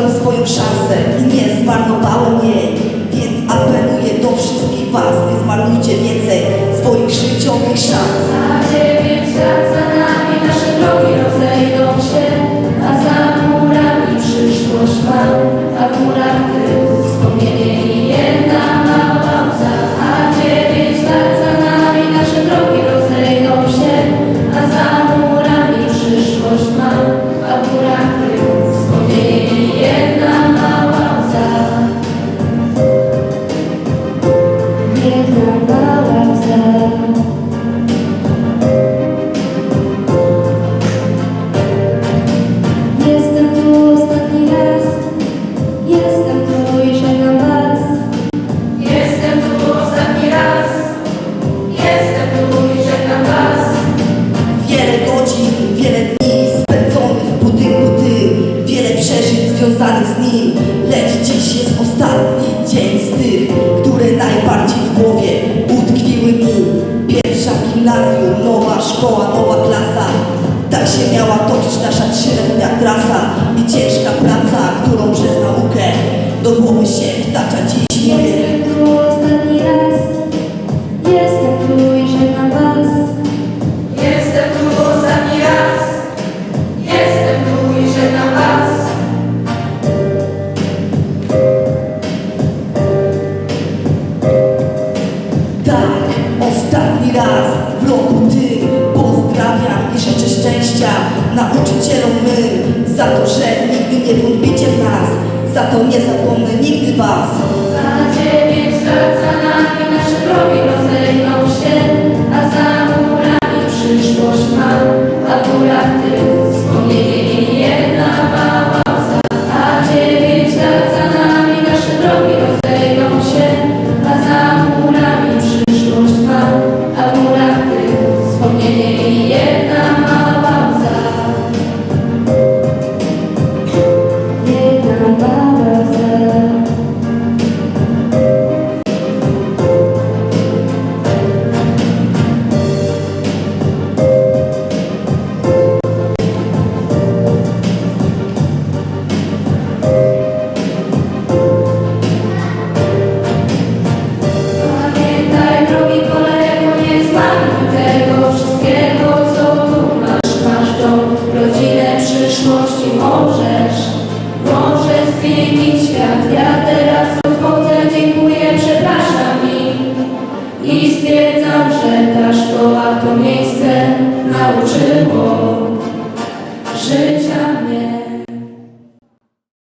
zmarnowałem swoją szansę i nie zmarnowałem jej, więc apeluję do wszystkich Was, nie zmarnujcie więcej swoich życiowych szans. Za Ciebie świat za nami, nasze drogi rozejdą się, a za murami przyszłość mam, a w murach Ty wspomnienie i jedna mała łza. A dziewięć lat za nami, nasze drogi rozejdą się, a za murami przyszłość mam, a w związanych z nim. Lecz dziś jest ostatni dzień z tych Które najbardziej w się miała toczyć nasza trzyletnia trasa I ciężka praca, którą przez naukę Do głowy się wtacza dziś nie Jestem tu ostatni raz, jestem tu i żegnam was. Jestem tu ostatni raz, jestem tu i żegnam was. Tak, szczęścia nauczycielom my Za to, że nigdy nie wątpicie w nas Za to nie zapomnę nigdy was. Na ciebie wzraca nami nasze drogi rozejdą się A za murami przyszłość ma A w górach wspomnienie jedna ma. świat. Ja teraz odchodzę, dziękuję, przepraszam im. I stwierdzam, że ta szkoła to miejsce nauczyło.